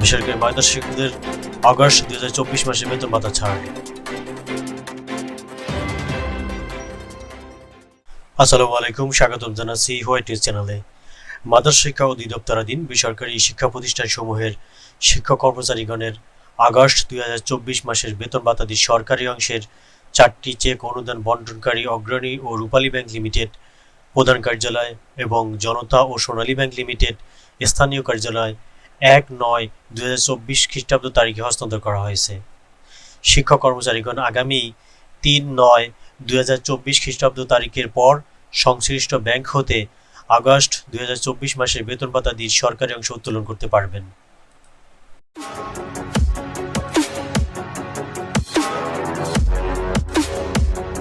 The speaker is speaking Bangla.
মাদ্রাসা শিক্ষকদের আগস্ট দুই হাজার চব্বিশ মাসে বেতন ভাতা ছাড় আসসালামু আলাইকুম, স্বাগতম জানাচ্ছি হোয়াইট নিউজ চ্যানেলে। মাদ্রাসা শিক্ষা অধিদপ্তরাধীন বেসরকারি শিক্ষা প্রতিষ্ঠানসমূহের শিক্ষক কর্মচারীগণের আগস্ট দুই হাজার চব্বিশ মাসের বেতন ভাতাদি সরকারি অংশের চারটি চেক অনুদান বন্টনকারী অগ্রণী ও রূপালী ব্যাংক লিমিটেড প্রধান কার্যালয় এবং জনতা ও সোনালী ব্যাংক লিমিটেড স্থানীয় কার্যালয় এক নয় দু হাজার চব্বিশ খ্রিস্টাব্দ তারিখে হস্তান্তর করা হয়েছে। শিক্ষক কর্মচারীগণ আগামী তিন নয় দু হাজার চব্বিশ খ্রিস্টাব্দ তারিখের পর সংশ্লিষ্ট ব্যাংক হতে আগস্ট দু হাজার চব্বিশ মাসের বেতন ভাতাদি সরকারি অংশ উত্তোলন করতে পারবেন।